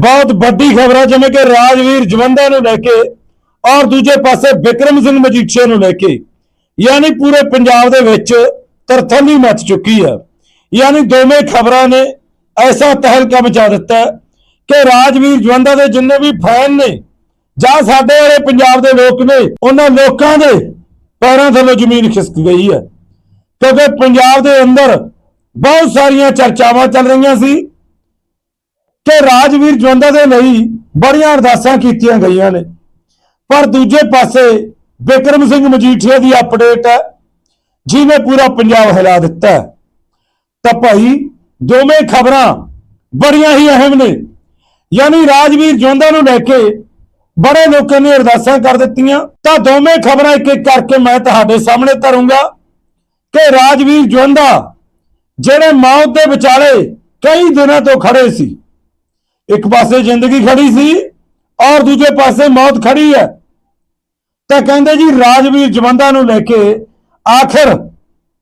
ਬਹੁਤ ਵੱਡੀ ਖਬਰ ਹੈ ਜਿਵੇਂ ਕਿ ਰਾਜਵੀਰ ਜਵੰਦਾ ਨੂੰ ਲੈ ਕੇ ਔਰ ਦੂਜੇ ਪਾਸੇ ਵਿਕਰਮ ਸਿੰਘ ਮਜੀਠੀਆ ਨੂੰ ਲੈ ਕੇ। ਯਾਨੀ ਪੂਰੇ ਪੰਜਾਬ ਦੇ ਵਿੱਚ ਤਰਥਲੀ ਮਚ ਚੁੱਕੀ ਹੈ। ਯਾਨੀ ਦੋਵੇਂ ਖਬਰਾਂ ਨੇ ਐਸਾ ਤਹਿਲਕਾ ਮਚਾ ਦਿੱਤਾ ਕਿ ਰਾਜਵੀਰ ਜਵੰਦਾ ਦੇ ਜਿੰਨੇ ਵੀ ਫੈਨ ਨੇ ਜਾਂ ਸਾਡੇ ਵਾਲੇ ਪੰਜਾਬ ਦੇ ਲੋਕ ਨੇ, ਉਹਨਾਂ ਲੋਕਾਂ ਦੇ ਪੈਰਾਂ ਥੱਲੋਂ ਜ਼ਮੀਨ ਖਿਸਕ ਗਈ ਹੈ। ਕਿਉਂਕਿ ਪੰਜਾਬ ਦੇ ਅੰਦਰ ਬਹੁਤ ਸਾਰੀਆਂ ਚਰਚਾਵਾਂ ਚੱਲ ਰਹੀਆਂ ਸੀ। ਕਿ ਰਾਜਵੀਰ ਜਵੰਦਾ ਦੇ ਲਈ ਬੜੀਆਂ ਅਰਦਾਸਾਂ ਕੀਤੀਆਂ ਗਈਆਂ ਨੇ। ਪਰ ਦੂਜੇ ਪਾਸੇ ਬਿਕਰਮ ਸਿੰਘ ਮਜੀਠੀਆ ਦੀ ਅਪਡੇਟ ਹੈ, ਜਿਹਨੇ ਪੂਰਾ ਪੰਜਾਬ ਹਿਲਾ ਦਿੱਤਾ ਤਾਂ ਭਾਈ, ਦੋਵੇਂ ਖਬਰਾਂ ਬੜੀਆਂ ਹੀ ਅਹਿਮ ਨੇ। ਯਾਨੀ ਰਾਜਵੀਰ ਜਵੰਦਾ ਨੂੰ ਲੈ ਕੇ ਬੜੇ ਲੋਕਾਂ ਨੇ ਅਰਦਾਸਾਂ ਕਰ ਦਿੱਤੀਆਂ। ਤਾਂ ਦੋਵੇਂ ਖਬਰਾਂ ਇੱਕ ਇੱਕ ਕਰਕੇ ਮੈਂ ਤੁਹਾਡੇ ਸਾਹਮਣੇ ਧਰੂੰਗਾ ਕਿ ਰਾਜਵੀਰ ਜਵੰਦਾ, ਜਿਹੜੇ ਮੌਤ ਦੇ ਵਿਚਾਲੇ ਕਈ ਦਿਨਾਂ ਤੋਂ ਖੜੇ ਸੀ ਇੱਕ ਪਾਸੇ ਜ਼ਿੰਦਗੀ ਖੜੀ ਸੀ ਔਰ ਦੂਜੇ ਪਾਸੇ ਮੌਤ ਖੜੀ ਹੈ। ਤਾਂ ਕਹਿੰਦੇ ਜੀ, ਰਾਜਵੀਰ ਜਵੰਦਾ ਨੂੰ ਲੈ ਕੇ ਆਖਰ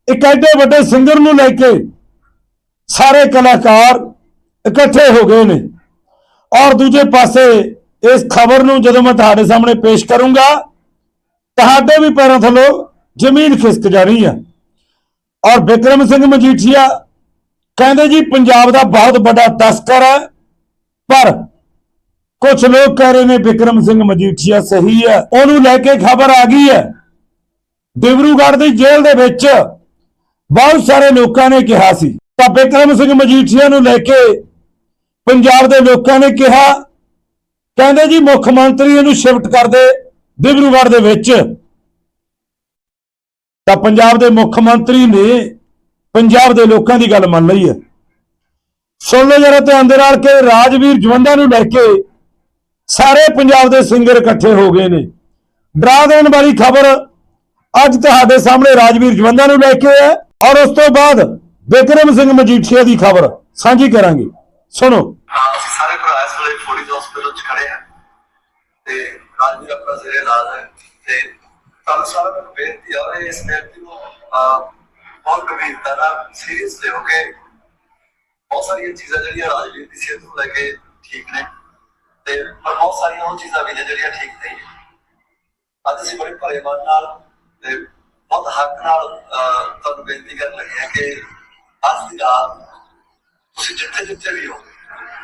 ਇੱਕ ਐਡੇ ਵੱਡੇ ਸਿੰਗਰ ਨੂੰ ਲੈ ਕੇ ਸਾਰੇ ਕਲਾਕਾਰ ਇਕੱਠੇ ਹੋ ਗਏ ਨੇ। ਔਰ ਦੂਜੇ ਪਾਸੇ ਇਸ ਖਬਰ ਨੂੰ ਜਦੋਂ ਮੈਂ ਤੁਹਾਡੇ ਸਾਹਮਣੇ ਪੇਸ਼ ਕਰੂੰਗਾ, ਤੁਹਾਡੇ ਵੀ ਪੈਰਾਂ ਥੱਲੋਂ ਜ਼ਮੀਨ ਖਿਸਕ ਜਾਣੀ ਹੈ। ਔਰ ਬਿਕਰਮ ਸਿੰਘ ਮਜੀਠੀਆ ਕਹਿੰਦੇ ਜੀ, ਪੰਜਾਬ ਦਾ ਬਹੁਤ ਵੱਡਾ ਤਸਕਰ ਹੈ। ਪਰ ਕੁਝ ਲੋਕ ਕਹਿ ਰਹੇ ਨੇ, ਵਿਕਰਮ ਸਿੰਘ ਮਜੀਠੀਆ ਸਹੀ ਹੈ, ਉਹਨੂੰ ਲੈ ਕੇ ਖਬਰ ਆ ਗਈ ਹੈ। ਦਿਬਰੂਗੜ੍ਹ ਦੀ ਜੇਲ੍ਹ ਦੇ ਵਿੱਚ ਬਹੁਤ ਸਾਰੇ ਲੋਕਾਂ ਨੇ ਕਿਹਾ ਸੀ। ਤਾਂ ਵਿਕਰਮ ਸਿੰਘ ਮਜੀਠੀਆ ਨੂੰ ਲੈ ਕੇ ਪੰਜਾਬ ਦੇ ਲੋਕਾਂ ਨੇ ਕਿਹਾ, ਕਹਿੰਦੇ ਜੀ ਮੁੱਖ ਮੰਤਰੀ ਇਹਨੂੰ ਸ਼ਿਫਟ ਕਰ ਦੇ ਦਿਬਰੂਗੜ੍ਹ ਦੇ ਵਿੱਚ। ਤਾਂ ਪੰਜਾਬ ਦੇ ਮੁੱਖ ਮੰਤਰੀ ਨੇ ਪੰਜਾਬ ਦੇ ਲੋਕਾਂ ਦੀ ਗੱਲ ਮੰਨ ਲਈ ਹੈ। ਸੁਣ ਲਓ ਜਰਾ ਧਿਆਨ ਦੇ ਨਾਲ ਕਿ ਰਾਜਵੀਰ ਜਵੰਦਾ ਨੂੰ ਲੈ ਕੇ ਸਾਰੇ ਪੰਜਾਬ ਦੇ ਸਿੰਗਰ ਇਕੱਠੇ ਹੋ ਗਏ ਨੇ। ਡਰਾ ਦੇਣ ਵਾਲੀ ਖਬਰ ਅੱਜ ਤੁਹਾਡੇ ਸਾਹਮਣੇ ਰਾਜਵੀਰ ਜਵੰਦਾ ਨੂੰ ਲੈ ਕੇ ਹੈ ਔਰ ਉਸ ਤੋਂ ਬਾਅਦ ਵਿਕਰਮ ਸਿੰਘ ਮਜੀਠੀਆ ਦੀ ਖਬਰ ਸਾਂਝੀ ਕਰਾਂਗੇ। ਸੁਣੋ। ਅਸੀਂ ਸਾਰੇ ਭਰਾ ਇਸ ਵੇਲੇ ਫੋਰਟਿਸ ਹਸਪੀਟਲ ਚ ਖੜੇ ਹਾਂ। ਤੇ ਰਾਜਵੀਰ ਆਪਣਾ ਜ਼ਰੀਆ ਇਲਾਜ ਹੈ। ਤੇ ਤੁਹਾਨੂੰ ਸਾਰਿਆਂ ਨੂੰ ਬੇਨਤੀ ਆ ਰਹੀ ਇਸ ਵਿਅਕਤੀ ਨੂੰ ਬਹੁਤ ਗੰਭੀਰਤਾ ਨਾਲ ਸੀਰੀਅਸ ਲੈ ਕੇ ਬਹੁਤ ਸਾਰੀਆਂ ਚੀਜ਼ਾਂ ਜਿਹੜੀਆਂ ਰਾਜਨੀਤੀ ਦੀ ਸਿਹਤ ਨੂੰ ਲੈ ਕੇ ਠੀਕ ਨੇ। ਤੇ ਪਰ ਬਹੁਤ ਸਾਰੀਆਂ ਉਹ ਚੀਜ਼ਾਂ ਵੀ ਨੇ ਜਿਹੜੀਆਂ ਠੀਕ ਨਹੀਂ ਅੱਜ ਅਸੀਂ ਬੜੇ ਭਰੇ ਮਨ ਨਾਲ ਤੇ ਬਹੁਤ ਹੱਕ ਨਾਲ ਤੁਹਾਨੂੰ ਬੇਨਤੀ ਕਰਨ ਲੱਗੇ ਹਾਂ ਕਿ ਅੱਜ ਦੀ ਰਾਤ ਤੁਸੀਂ ਜਿੱਥੇ ਜਿੱਥੇ ਵੀ ਹੋ,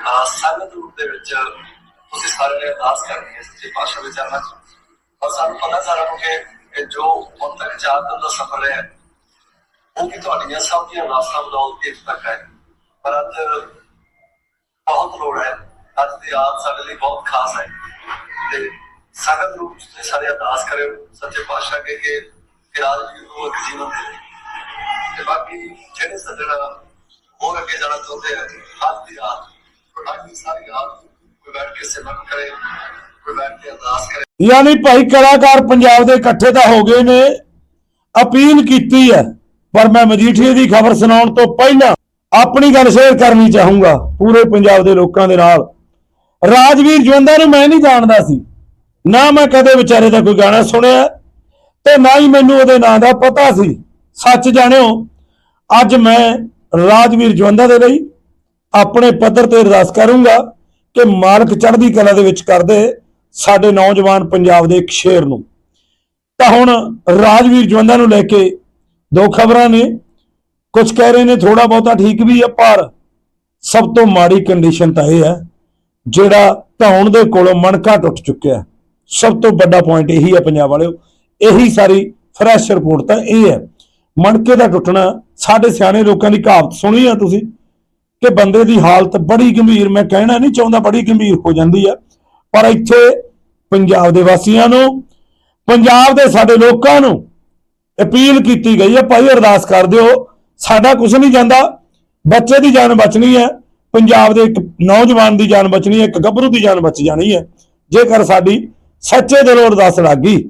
ਅਹ, ਸੰਗਤ ਰੂਪ ਦੇ ਵਿੱਚ ਤੁਸੀਂ ਸਾਰੇ ਨੇ ਅਰਦਾਸ ਕਰਨੀ ਹੈ ਸੱਚੇ ਪਾਤਸ਼ਾਹ ਦੇ ਚਰਨਾਂ 'ਚ। ਔਰ ਸਾਨੂੰ ਪਤਾ ਸਾਰਾ ਨੂੰ ਕਿ ਜੋ ਹੁਣ ਤੱਕ ਚਾਰ ਦਿਨ ਦਾ ਸਫ਼ਰ ਹੈ ਉਹ ਵੀ ਤੁਹਾਡੀਆਂ ਸਭ ਦੀਆਂ ਅਰਦਾਸਾਂ ਬਦੌਲਤ ਇੱਥੇ ਤੱਕ ਹੈ। ਪਰ ਅੱਜ ਬਹੁਤ ਲੋੜ ਹੈ। ਅੱਜ ਦੀ ਰਾਤ ਸਾਡੇ ਲਈ ਬਹੁਤ ਖਾਸ ਹੈ। ਤੇ ਸੰਗਤ ਰੂਪ 'ਚ ਸਾਰੇ ਅਰਦਾਸ ਕਰਿਓ ਸੱਚੇ ਪਾਤਸ਼ਾਹ ਅੱਗੇ ਕਿ ਕਿ ਰਾਜਵੀਰ ਨੂੰ ਇੱਕ ਜੀਵਨ ਦੇ ਤੇ ਬਾਕੀ ਜਿਹੜੇ ਸੱਜਣ ਹੋਰ ਅੱਗੇ ਜਾਣਾ ਚਾਹੁੰਦੇ ਆ, ਅੱਜ ਦੀ ਰਾਤ ਅੱਜ ਸਾਰੀ ਰਾਤ ਕੋਈ ਬੈਠ ਕੇ ਸਿਮਰਨ ਕਰੇ, ਕੋਈ ਬੈਠ ਕੇ ਅਰਦਾਸ ਕਰੇ। ਯਾਨੀ ਭਾਈ ਕਲਾਕਾਰ ਪੰਜਾਬ ਦੇ ਇਕੱਠੇ ਤਾਂ ਹੋ ਗਏ ਨੇ, ਅਪੀਲ ਕੀਤੀ ਹੈ, ਪਰ ਮੈਂ ਮਜੀਠੀਏ ਦੀ ਖਬਰ ਸੁਣਾਉਣ ਤੋਂ ਪਹਿਲਾਂ ਆਪਣੀ ਗੱਲ ਸ਼ੇਅਰ ਕਰਨੀ ਚਾਹੂੰਗਾ ਪੂਰੇ ਪੰਜਾਬ ਦੇ ਲੋਕਾਂ ਦੇ ਨਾਲ। ਰਾਜਵੀਰ ਜਵੰਦਾ ਨੂੰ ਮੈਂ ਨਹੀਂ ਜਾਣਦਾ ਸੀ। ਨਾ ਮੈਂ ਕਦੇ ਵਿਚਾਰੇ ਦਾ ਕੋਈ ਗਾਣਾ ਸੁਣਿਆ ਤੇ ਨਾ ਹੀ ਮੈਨੂੰ ਉਹਦੇ ਨਾਂ ਦਾ ਪਤਾ ਸੀ। ਸੱਚ ਜਾਣਿਓ, ਅੱਜ ਮੈਂ ਰਾਜਵੀਰ ਜਵੰਦਾ ਦੇ ਲਈ ਆਪਣੇ ਪੱਧਰ ਤੇ ਅਰਦਾਸ ਕਰੂੰਗਾ ਕਿ ਮਾਲਕ ਚੜ੍ਹਦੀ ਕਲਾ ਦੇ ਵਿੱਚ ਕਰਦੇ ਸਾਡੇ ਨੌਜਵਾਨ ਪੰਜਾਬ ਦੇ ਇੱਕ ਸ਼ੇਰ ਨੂੰ। ਤਾਂ ਹੁਣ ਰਾਜਵੀਰ ਜਵੰਦਾ ਨੂੰ ਲੈ ਕੇ ਦੋ ਖਬਰਾਂ ਨੇ। ਕੁਝ ਕਹਿ ਰਹੇ ਨੇ ਥੋੜਾ ਬਹੁਤਾ ਠੀਕ ਵੀ ਹੈ ਪਰ ਸਭ ਤੋਂ ਮਾੜੀ ਕੰਡੀਸ਼ਨ ਤਾਂ ਇਹ ਹੈ, ਜਿਹੜਾ ਧੌਣ ਦੇ ਕੋਲੋਂ ਮਣਕਾ ਟੁੱਟ ਚੁੱਕਿਆ ਸਭ ਤੋਂ ਵੱਡਾ ਪੁਆਇੰਟ ਇਹੀ ਹੈ ਪੰਜਾਬ ਵਾਲਿਓ, ਇਹੀ ਸਾਰੀ ਫਰੈਸ਼ ਰਿਪੋਰਟ ਤਾਂ ਇਹ ਹੈ ਮਣਕੇ ਦਾ ਟੁੱਟਣਾ, ਸਾਡੇ ਸਿਆਣੇ ਲੋਕਾਂ ਦੀ ਕਹਾਵਤ ਸੁਣੀ ਆ ਤੁਸੀਂ, ਕਿ ਬੰਦੇ ਦੀ ਹਾਲਤ ਬੜੀ ਗੰਭੀਰ, ਮੈਂ ਕਹਿਣਾ ਨਹੀਂ ਚਾਹੁੰਦਾ ਬੜੀ ਗੰਭੀਰ ਹੋ ਜਾਂਦੀ ਆ, ਪਰ ਇੱਥੇ ਪੰਜਾਬ ਦੇ ਵਾਸੀਆਂ ਨੂੰ, ਪੰਜਾਬ ਦੇ ਸਾਡੇ ਲੋਕਾਂ ਨੂੰ ਅਪੀਲ ਕੀਤੀ ਗਈ ਹੈ ਭਾਈ ਅਰਦਾਸ ਕਰ ਦਿਓ ਸਾਡਾ ਕੁਝ ਨਹੀਂ ਜਾਂਦਾ। ਬੱਚੇ ਦੀ ਜਾਨ ਬਚਣੀ ਹੈ। ਪੰਜਾਬ ਦੇ ਇੱਕ ਨੌਜਵਾਨ ਦੀ ਜਾਨ ਬਚਣੀ ਹੈ। ਇੱਕ ਗੱਭਰੂ ਦੀ ਜਾਨ ਬਚ ਜਾਣੀ ਹੈ। ਜੇਕਰ ਸਾਡੀ ਸੱਚੇ ਦਿਲੋਂ ਅਰਦਾਸ ਲੱਗ ਗਈ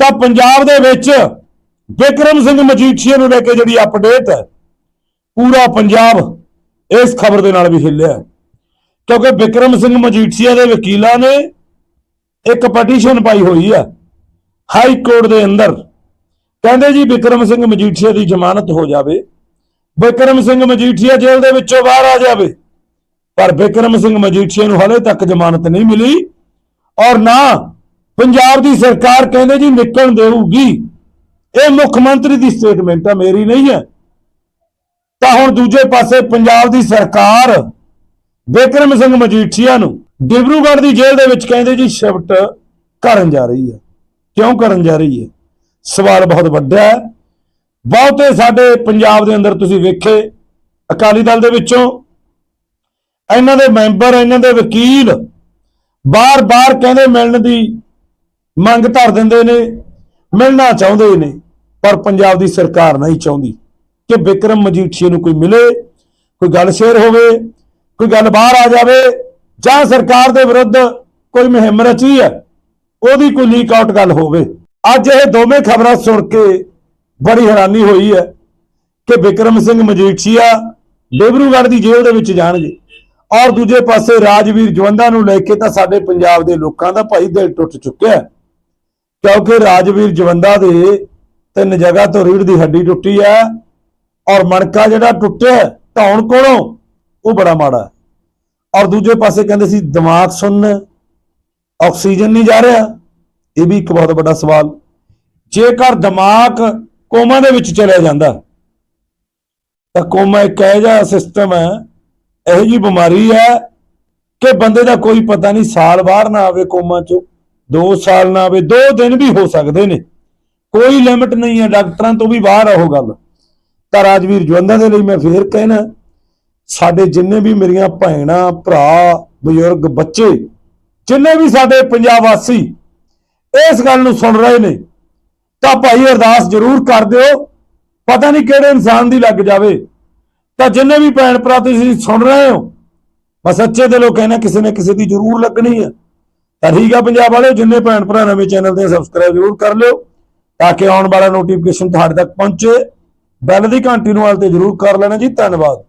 ਤਾਂ ਪੰਜਾਬ ਦੇ ਵਿੱਚ ਵਿਕਰਮ ਸਿੰਘ ਮਜੀਠੀਆ ਨੂੰ ਲੈ ਕੇ ਜਿਹੜੀ ਅਪਡੇਟ ਹੈ, ਪੂਰਾ ਪੰਜਾਬ ਇਸ ਖਬਰ ਦੇ ਨਾਲ ਵੀ ਹਿੱਲਿਆ ਕਿਉਂਕਿ ਵਿਕਰਮ ਸਿੰਘ ਮਜੀਠੀਆ ਦੇ ਵਕੀਲਾਂ ਨੇ ਇੱਕ ਪਟੀਸ਼ਨ ਪਾਈ ਹੋਈ ਹੈ, ਹਾਈ ਕੋਰਟ ਦੇ ਅੰਦਰ ਕਹਿੰਦੇ ਜੀ ਵਿਕਰਮ ਸਿੰਘ ਮਜੀਠੀਆ ਦੀ ਜ਼ਮਾਨਤ ਹੋ ਜਾਵੇ, ਵਿਕਰਮ ਸਿੰਘ ਮਜੀਠੀਆ ਜੇਲ੍ਹ ਦੇ ਵਿੱਚੋਂ ਬਾਹਰ ਆ ਜਾਵੇ, ਪਰ ਬਿਕਰਮ ਸਿੰਘ ਮਜੀਠੀਆ ਨੂੰ ਹਲੇ ਤੱਕ ਜ਼ਮਾਨਤ ਨਹੀਂ ਮਿਲੀ ਔਰ ਨਾ ਪੰਜਾਬ ਦੀ ਸਰਕਾਰ ਕਹਿੰਦੇ ਜੀ ਨਿਕਲਣ ਦੇਊਗੀ। ਇਹ ਮੁੱਖ ਮੰਤਰੀ ਦੀ ਸਟੇਟਮੈਂਟ ਆ ਮੇਰੀ ਨਹੀਂ ਹੈ। ਤਾਂ ਹੁਣ ਦੂਜੇ ਪਾਸੇ ਪੰਜਾਬ ਦੀ ਸਰਕਾਰ ਬਿਕਰਮ ਸਿੰਘ ਮਜੀਠੀਆ ਨੂੰ ਡਿਬਰੂਗੜ੍ਹ ਦੀ ਜੇਲ੍ਹ ਦੇ ਵਿੱਚ ਕਹਿੰਦੇ ਜੀ ਸ਼ਿਫਟ ਕਰਨ ਜਾ ਰਹੀ ਹੈ। ਕਿਉਂ ਕਰਨ ਜਾ ਰਹੀ ਹੈ? ਸਵਾਲ ਬਹੁਤ ਵੱਡਾ ਹੈ। ਬਹੁਤੇ ਸਾਡੇ ਪੰਜਾਬ ਦੇ ਅੰਦਰ ਤੁਸੀਂ ਵੇਖੇ, ਅਕਾਲੀ ਦਲ ਦੇ ਵਿੱਚੋਂ ਇਹਨਾਂ ਦੇ ਮੈਂਬਰ, ਇਹਨਾਂ ਦੇ ਵਕੀਲ ਬਾਰ-ਬਾਰ ਕਹਿੰਦੇ ਮਿਲਣ ਦੀ ਮੰਗ ਧਰ ਦਿੰਦੇ ਨੇ, ਮਿਲਣਾ ਚਾਹੁੰਦੇ ਨੇ, ਪਰ ਪੰਜਾਬ ਦੀ ਸਰਕਾਰ ਨਹੀਂ ਚਾਹੁੰਦੀ ਕਿ ਵਿਕਰਮ ਮਜੀਠੀਆ ਨੂੰ ਕੋਈ ਮਿਲੇ, ਕੋਈ ਗੱਲ ਸ਼ੇਅਰ ਹੋਵੇ, ਕੋਈ ਗੱਲ ਬਾਹਰ ਆ ਜਾਵੇ, ਜਾਂ ਸਰਕਾਰ ਦੇ ਵਿਰੁੱਧ ਕੋਈ ਮੁਹਿੰਮ ਰਚੀ ਹੈ, ਉਹਦੀ ਕੋਈ ਲੀਕ ਆਊਟ ਗੱਲ ਹੋਵੇ। ਅੱਜ ਇਹ ਦੋਵੇਂ ਖਬਰਾਂ ਸੁਣ ਕੇ ਬੜੀ ਹੈਰਾਨੀ ਹੋਈ ਹੈ ਕਿ ਵਿਕਰਮ ਸਿੰਘ ਮਜੀਠੀਆ ਡੇਬਰੂਗੜ੍ਹ ਦੀ ਜੇਲ੍ਹ ਦੇ ਵਿੱਚ ਜਾਣਗੇ ਔਰ ਦੂਜੇ ਪਾਸੇ ਰਾਜਵੀਰ ਜਵੰਦਾ ਨੂੰ ਲੈ ਕੇ ਤਾਂ ਸਾਡੇ ਪੰਜਾਬ ਦੇ ਲੋਕਾਂ ਦਾ ਭਾਈ ਦਿਲ ਟੁੱਟ ਚੁੱਕਿਆ ਕਿਉਂਕਿ ਰਾਜਵੀਰ ਜਵੰਦਾ ਦੇ ਤਿੰਨ ਜਗ੍ਹਾ ਤੋਂ ਰੀੜ ਦੀ ਹੱਡੀ ਟੁੱਟੀ ਹੈ ਔਰ ਮਣਕਾ ਜਿਹੜਾ ਟੁੱਟਿਆ ਧੌਣ ਕੋਲੋਂ ਉਹ ਬੜਾ ਮਾੜਾ ਔਰ ਦੂਜੇ ਪਾਸੇ ਕਹਿੰਦੇ ਸੀ ਦਿਮਾਗ ਸੁੰਨ, ਆਕਸੀਜਨ ਨਹੀਂ ਜਾ ਰਿਹਾ। ਇਹ ਵੀ ਇੱਕ ਬਹੁਤ ਵੱਡਾ ਸਵਾਲ। ਜੇਕਰ ਦਿਮਾਗ ਕੋਮਾ ਦੇ ਵਿੱਚ ਚਲਿਆ ਜਾਂਦਾ, ਤਾਂ ਕੋਮਾ ਇੱਕ ਇਹੋ ਜਿਹਾ ਸਿਸਟਮ ਹੈ, ਇਹੋ ਜੀ ਬਿਮਾਰੀ ਹੈ ਕਿ ਬੰਦੇ ਦਾ ਕੋਈ ਪਤਾ ਨਹੀਂ ਸਾਲ ਬਾਹਰ ਨਾ ਆਵੇ ਕੋਮਾ ਚੋਂ 2 ਸਾਲ ਨਾ ਆਵੇ 2 ਦਿਨ ਵੀ ਹੋ ਸਕਦੇ ਨੇ। ਕੋਈ ਲਿਮਿਟ ਨਹੀਂ ਹੈ, ਡਾਕਟਰਾਂ ਤੋਂ ਵੀ ਬਾਹਰ ਆ ਉਹ ਗੱਲ। ਤਾਂ ਰਾਜਵੀਰ ਜਵੰਦਾ ਦੇ ਲਈ ਮੈਂ ਫੇਰ ਕਹਿਣਾ, ਸਾਡੇ ਜਿੰਨੇ ਵੀ ਮੇਰੀਆਂ ਭੈਣਾਂ, ਭਰਾ, ਬਜ਼ੁਰਗ, ਬੱਚੇ, ਜਿੰਨੇ ਵੀ ਸਾਡੇ ਪੰਜਾਬ ਵਾਸੀ ਇਸ ਗੱਲ ਨੂੰ ਸੁਣ ਰਹੇ ਨੇ। ਤਾਂ ਭਾਈ ਅਰਦਾਸ ਜ਼ਰੂਰ ਕਰ ਦਿਓ। ਪਤਾ ਨਹੀਂ ਕਿਹੜੇ ਇਨਸਾਨ ਦੀ ਲੱਗ ਜਾਵੇ। ਤਾਂ ਜਿੰਨੇ ਵੀ ਭੈਣ ਭਰਾ ਤੁਸੀਂ ਸੁਣ ਰਹੇ ਹੋ, ਬਸ ਸੱਚੇ ਲੋਕ ਕਹਿਣਾ ਕਿਸੇ ਨੇ ਕਿਸੇ ਦੀ ਜ਼ਰੂਰ ਲੱਗਣੀ ਹੈ। ਤਾਂ ਠੀਕ ਆ ਪੰਜਾਬ ਵਾਲਿਓ, ਜਿੰਨੇ ਭੈਣ ਭਰਾ ਨਵੇਂ ਚੈਨਲ ਦੇ ਸਬਸਕ੍ਰਾਈਬ ਜ਼ਰੂਰ ਕਰ ਲਿਓ, ਤਾਂ ਕਿ ਆਉਣ ਵਾਲਾ ਨੋਟੀਫਿਕੇਸ਼ਨ ਤੁਹਾਡੇ ਤੱਕ ਪਹੁੰਚੇ। ਬੈਲ ਦੀ ਘੰਟੀ ਨੂੰ ਵਾਲ ਤੇ ਜ਼ਰੂਰ ਕਰ ਲੈਣਾ ਜੀ। ਧੰਨਵਾਦ।